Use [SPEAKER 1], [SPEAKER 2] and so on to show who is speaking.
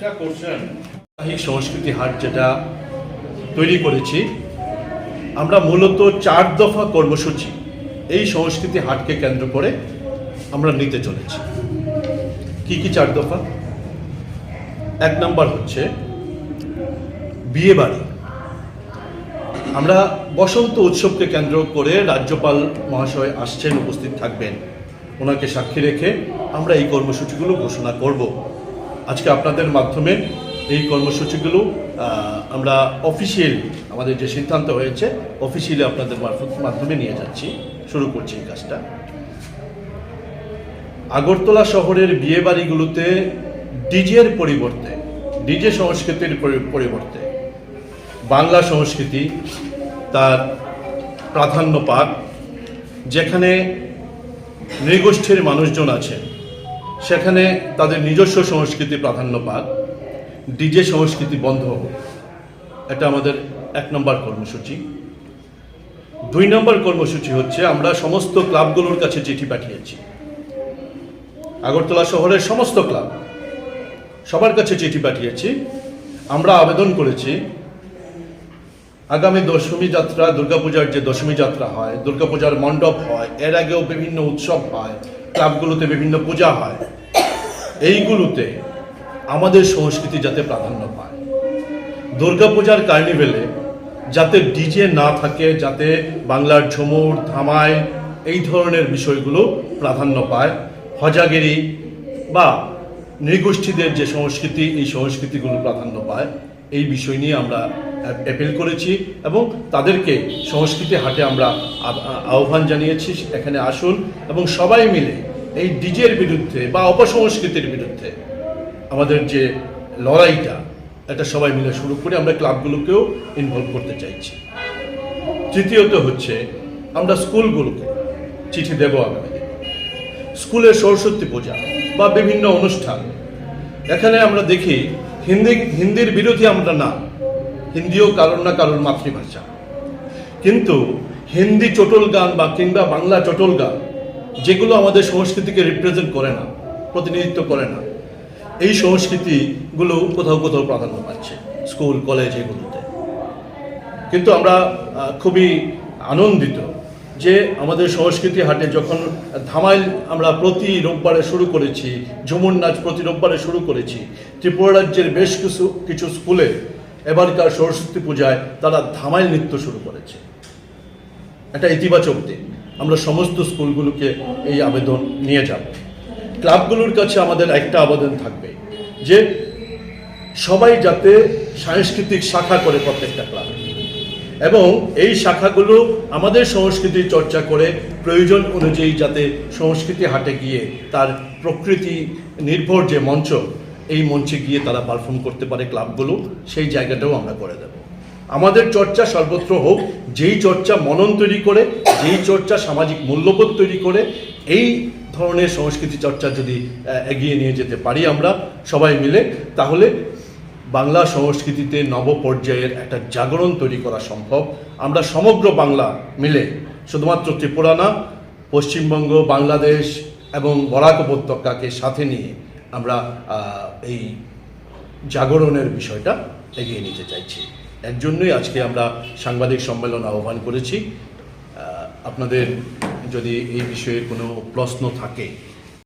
[SPEAKER 1] ব্যাখ্যা করছেন। সংস্কৃতি হাট যেটা তৈরি করেছি, আমরা মূলত চার দফা কর্মসূচি এই সংস্কৃতি হাটকে কেন্দ্র করে আমরা নিতে চলেছি। কি কি চার দফা? এক নম্বর হচ্ছে বিয়ে বাড়ি। আমরা বসন্ত উৎসবকে কেন্দ্র করে রাজ্যপাল মহাশয় আসছেন, উপস্থিত থাকবেন। ওনাকে সাক্ষী রেখে আমরা এই কর্মসূচিগুলো ঘোষণা করব। আজকে আপনাদের মাধ্যমে এই কর্মসূচিগুলো আমরা অফিসিয়াল আমাদের যে সিদ্ধান্ত হয়েছে অফিসিয়ালি আপনাদের মারফত মাধ্যমে নিয়ে যাচ্ছি, শুরু করছি এই কাজটা। আগরতলা শহরের বিয়ে বাড়িগুলোতে ডিজের পরিবর্তে, ডিজে সংস্কৃতির পরিবর্তে, বাংলা সংস্কৃতি তার প্রাধান্য পাক, যেখানে নৃগোষ্ঠীর মানুষজন আছেন। সেখানে তাদের নিজস্ব সংস্কৃতি প্রাধান্য পাক। ডিজে সংস্কৃতি বন্ধ এটা আমাদের এক নম্বর কর্মসূচি। দুই নম্বর কর্মসূচি হচ্ছে আমরা সমস্ত ক্লাবগুলোর কাছে চিঠি পাঠিয়েছি। আগরতলা শহরের সমস্ত ক্লাব সবার কাছে চিঠি পাঠিয়েছি। আমরা আবেদন করেছি, আগামী দশমী যাত্রা, দুর্গাপূজার যে দশমী যাত্রা হয়, দুর্গাপূজার মণ্ডপ হয়, এর আগেও বিভিন্ন উৎসব হয়, ক্লাবগুলোতে বিভিন্ন পূজা হয়। এইগুলোতে আমাদের সংস্কৃতি যাতে প্রাধান্য পায়। দুর্গাপূজার কার্নিভেলে যাতে ডিজে না থাকে, যাতে বাংলার ঝুমুর ধামাই এই ধরনের বিষয়গুলো প্রাধান্য পায়। হজাগিরি বা নৃগোষ্ঠীদের যে সংস্কৃতি, এই সংস্কৃতিগুলো প্রাধান্য পায়। এই বিষয় নিয়ে আমরা অ্যাপিল করেছি এবং তাদেরকে সংস্কৃতি হাটে আমরা আহ্বান জানিয়েছি। এখানে আসুন এবং সবাই মিলে এই ডিজের বিরুদ্ধে বা অপসংস্কৃতির বিরুদ্ধে আমাদের যে লড়াইটা, এটা সবাই মিলে শুরু করে আমরা ক্লাবগুলোকেও ইনভলভ করতে চাইছি। তৃতীয়ত হচ্ছে আমরা স্কুলগুলোকে চিঠি দেব আগামী স্কুলের সরস্বতী পূজা বা বিভিন্ন অনুষ্ঠান। এখানে আমরা দেখি হিন্দি, হিন্দির বিরোধী আমরা না। হিন্দিও কারোর না কারোর মাতৃভাষা। কিন্তু হিন্দি চটল গান বা কিংবা বাংলা চটল গান যেগুলো আমাদের সংস্কৃতিকে রিপ্রেজেন্ট করে না, প্রতিনিধিত্ব করে না, এই সংস্কৃতিগুলো কোথাও কোথাও প্রাধান্য পাচ্ছে, স্কুল, কলেজ এগুলোতে। কিন্তু আমরা খুবই আনন্দিত যে আমাদের সংস্কৃতি হাটে যখন ধামাইল আমরা প্রতি রোববারে শুরু করেছি, ঝুমুর নাচ প্রতি রোববারে শুরু করেছি, ত্রিপুরা রাজ্যের বেশ কিছু কিছু স্কুলে এবারকার সরস্বতী পূজায় তারা ধামাইল নৃত্য শুরু করেছে। একটা ইতিবাচক দিক। আমরা সমস্ত স্কুলগুলোকে এই আবেদন নিয়ে যাব। ক্লাবগুলোর কাছে আমাদের একটা আবেদন থাকবে যে সবাই যাতে সাংস্কৃতিক শাখা করে প্রত্যেকটা ক্লাবে। এবং এই শাখাগুলো আমাদের সংস্কৃতি চর্চা করে প্রয়োজন অনুযায়ী যাতে সংস্কৃতি হাটে গিয়ে তার প্রকৃতি নির্ভর যে মঞ্চ, এই মঞ্চে গিয়ে তারা পারফর্ম করতে পারে ক্লাবগুলো, সেই জায়গাটাও আমরা করে দেব। আমাদের চর্চা সর্বত্র হোক, যেই চর্চা মনন তৈরি করে যেই চর্চা সামাজিক মূল্যবোধ তৈরি করে, এই ধরনের সংস্কৃতি চর্চা যদি এগিয়ে নিয়ে যেতে পারি আমরা সবাই মিলে, তাহলে বাংলা সংস্কৃতিতে নব পর্যায়ের একটা জাগরণ তৈরি করা সম্ভব। আমরা সমগ্র বাংলা মিলে, শুধুমাত্র ত্রিপুরা না, পশ্চিমবঙ্গ, বাংলাদেশ এবং বরাক উপত্যকাকে সাথে নিয়ে আমরা এই জাগরণের বিষয়টা এগিয়ে নিতে চাইছি। এর জন্যই আজকে আমরা সাংবাদিক সম্মেলন আহ্বান করেছি। আপনাদের যদি এই বিষয়ে কোনো প্রশ্ন থাকে